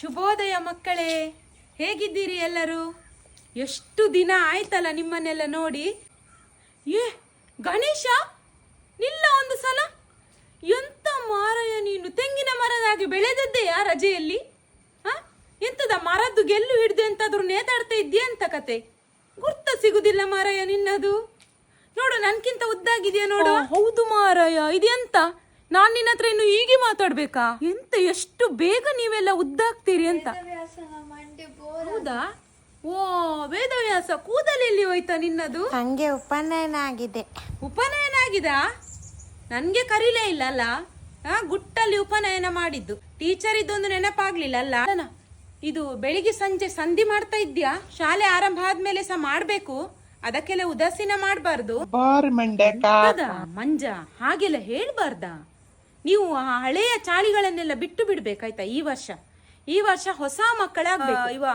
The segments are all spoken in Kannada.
ಶುಭೋದಯ ಮಕ್ಕಳೇ, ಹೇಗಿದ್ದೀರಿ ಎಲ್ಲರೂ? ಎಷ್ಟು ದಿನ ಆಯ್ತಲ್ಲ ನಿಮ್ಮನ್ನೆಲ್ಲ ನೋಡಿ? ಏ, ಗಣೇಶ, ನಿಲ್ಲ ಒಂದು ಸಲ. ಎಂತ ಮಾರಾಯ ನೀನು, ತೆಂಗಿನ ಮರದಾಗಿ ಬೆಳೆದದ್ದೆಯಾ ರಜೆಯಲ್ಲಿ? ಹ ಎಂತದ ಮರದ್ದು ಗೆಲ್ಲು ಹಿಡಿದು ಎಂತಾದ್ರೂ ನೇತಾಡ್ತಾ ಇದ್ದೀಯ ಅಂತ ಕತೆ? ಗುರ್ತ ಸಿಗುದಿಲ್ಲ ಮಾರಾಯ ನಿನ್ನದು. ನೋಡು, ನನ್ಕಿಂತ ಉದ್ದಾಗಿದೆಯಾ ನೋಡು. ಹೌದು ಮಾರಯ್ಯ, ಇದೆಂತ? ನಾನು ನಿನ್ನ ಹತ್ರ ಇನ್ನು ಹೀಗೆ ಮಾತಾಡ್ಬೇಕಾ? ಎಷ್ಟು ಬೇಗ ನೀವೆಲ್ಲ ಉದ್ದಾಗ್ತೀರಿ ಅಂತ. ಹೌದಾ? ಓ ವೇದವ್ಯಾಸ ಕೂದಲೆಲ್ಲಿ ಹೋಯ್ತಾ ನಿನ್ನದು? ಹಂಗೆ ಉಪನಯನ ಆಗಿದೆ. ಉಪನಯನ ಆಗಿದಾ? ನನ್ಗೆ ಕರೀಲೇ ಇಲ್ಲ ಅಲ್ಲ? ಆ ಗುಟ್ಟಲ್ಲಿ ಉಪನಯನ ಮಾಡಿದ್ದು. ಟೀಚರ್ ಇದೊಂದು ನೆನಪಾಗ್ಲಿಲ್ಲ ಅಲ್ಲ? ಇದು ಬೆಳಿಗ್ಗೆ ಸಂಜೆ ಸಂಧಿ ಮಾಡ್ತಾ ಇದ್ಯಾ ಶಾಲೆ ಆರಂಭ ಆದ್ಮೇಲೆ ಸಹ ಮಾಡ್ಬೇಕು. ಅದಕ್ಕೆಲ್ಲ ಉದಾಸೀನ ಮಾಡಬಾರ್ದು. ಮಂಜ ಹಾಗೆಲ್ಲ ಹೇಳ್ಬಾರ್ದಾ? ನೀವು ಆ ಹಳೆಯ ಚಾಳಿಗಳನ್ನೆಲ್ಲ ಬಿಟ್ಟು ಬಿಡ್ಬೇಕಾಯ್ತಾ ಈ ವರ್ಷ? ಈ ವರ್ಷ ಹೊಸ ಮಕ್ಕಳಾಗ್ಬೇಕು. ಇವ.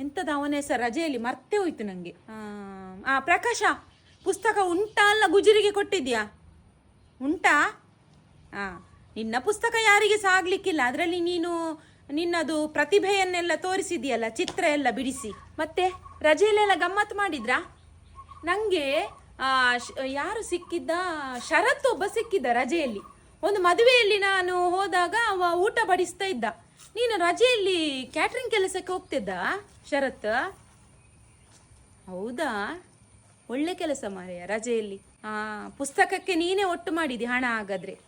ಎಂತದ ಅವನ ಹೆಸರು? ರಜೆಯಲ್ಲಿ ಮರ್ತೇ ಹೋಯ್ತು ನನಗೆ ಆ, ಪ್ರಕಾಶ ಪುಸ್ತಕ ಉಂಟಾ ಅಲ್ಲ ಗುಜರಿಗೆ ಕೊಟ್ಟಿದ್ಯಾ? ಉಂಟಾ? ಹಾಂ ನಿನ್ನ ಪುಸ್ತಕ ಯಾರಿಗೆ ಸಹ ಆಗ್ಲಿಕ್ಕಿಲ್ಲ ಅದರಲ್ಲಿ ನೀನು ನಿನ್ನದು ಪ್ರತಿಭೆಯನ್ನೆಲ್ಲ ತೋರಿಸಿದೆಯಲ್ಲ ಚಿತ್ರ ಎಲ್ಲ ಬಿಡಿಸಿ. ಮತ್ತೆ ರಜೆಯಲ್ಲೆಲ್ಲ ಗಮ್ಮತ್ತು ಮಾಡಿದ್ರಾ? ನನಗೆ ಯಾರು ಸಿಕ್ಕಿದ್ದ? ಶರತ್ ಒಬ್ಬ ಸಿಕ್ಕಿದ್ದ ರಜೆಯಲ್ಲಿ. ಒಂದು ಮದುವೆಯಲ್ಲಿ ನಾನು ಹೋದಾಗ ಅವ ಊಟ ಬಡಿಸ್ತಾ ಇದ್ದ. ನೀನು ರಜೆಯಲ್ಲಿ ಕ್ಯಾಟ್ರಿಂಗ್ ಕೆಲಸಕ್ಕೆ ಹೋಗ್ತಿದ್ದ ಶರತ್? ಹೌದಾ? ಒಳ್ಳೆ ಕೆಲಸ ಮಾರಯ್ಯ ರಜೆಯಲ್ಲಿ. ಆ ಪುಸ್ತಕಕ್ಕೆ ನೀನೇ ಒಟ್ಟು ಮಾಡಿದಿ ಹಣ ಹಾಗಾದ್ರೆ.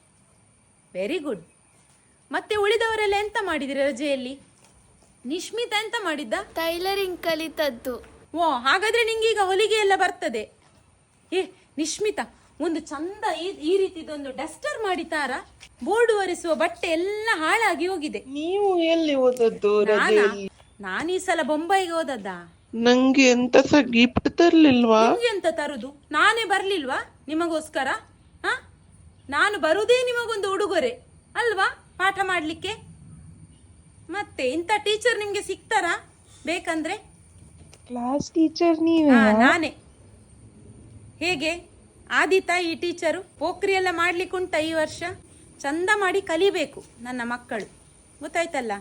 ವೆರಿ ಗುಡ್ ಮತ್ತೆ ಉಳಿದವರೆಲ್ಲ ಎಂತ ಮಾಡಿದಿರಿ ರಜೆಯಲ್ಲಿ? ನಿಶ್ಮಿತ ಎಂತ ಮಾಡಿದ್ದ? ಟೈಲರಿಂಗ್ ಕಲಿತದ್ದು. ಓ ಹಾಗಾದ್ರೆ ನಿಂಗೀಗ ಹೊಲಿಗೆ ಎಲ್ಲ ಬರ್ತದೆ. ಏ ನಿಶ್ಮಿತ ಒಂದು ಚಂದ ಈ ರೀತಿದೊಂದು ಡಸ್ಟರ್ ಮಾಡಿತಾರ ಬೋರ್ಡ್ ಒರೆಸುವ ಬಟ್ಟೆ ಎಲ್ಲ ಹಾಳಾಗಿ ಹೋಗಿದೆ. ನೀವು ಎಲ್ಲಿ ಓದದ್ದು ರಜೆಯಲ್ಲಿ? ನಾನು ಈ ಸಲ ಬೊಂಬೈಗೆ ಹೋದದ್ದ? ನಂಗೆ ಎಂತ ಸಹ ಗಿಫ್ಟ್ ತರ್ಲಿಲ್ವಾ? ನಿಮ್ಗೆ ಎಂತ ತರುದು? ನಾನೇ ಬರ್ಲಿಲ್ವಾ ನಿಮಗೋಸ್ಕರ? ಹ? ನಾನು ಬರುದೇ ನಿಮಗೊಂದು ಉಡುಗೊರೆ ಅಲ್ವಾ ಪಾಠ ಮಾಡ್ಲಿಕ್ಕೆ? ಮತ್ತೆ ಇಂಥ ಟೀಚರ್ ನಿಮ್ಗೆ ಸಿಗ್ತಾರಾ? ಬೇಕಂದ್ರೆ? ಕ್ಲಾಸ್ ಟೀಚರ್ ನೀವೇ ಹಾ ನಾನೇ. ಹೇಗೆ? ಆದೀತಾ ಈ ಟೀಚರು ಪೋಖ್ರಿ ಎಲ್ಲ ಮಾಡ್ಲಿಕ್ಕುಂಟ ಈ ವರ್ಷ. ಚಂದ ಮಾಡಿ ಕಲಿಬೇಕು ನನ್ನ ಮಕ್ಕಳು. ಗೊತ್ತಾಯ್ತಲ್ಲ?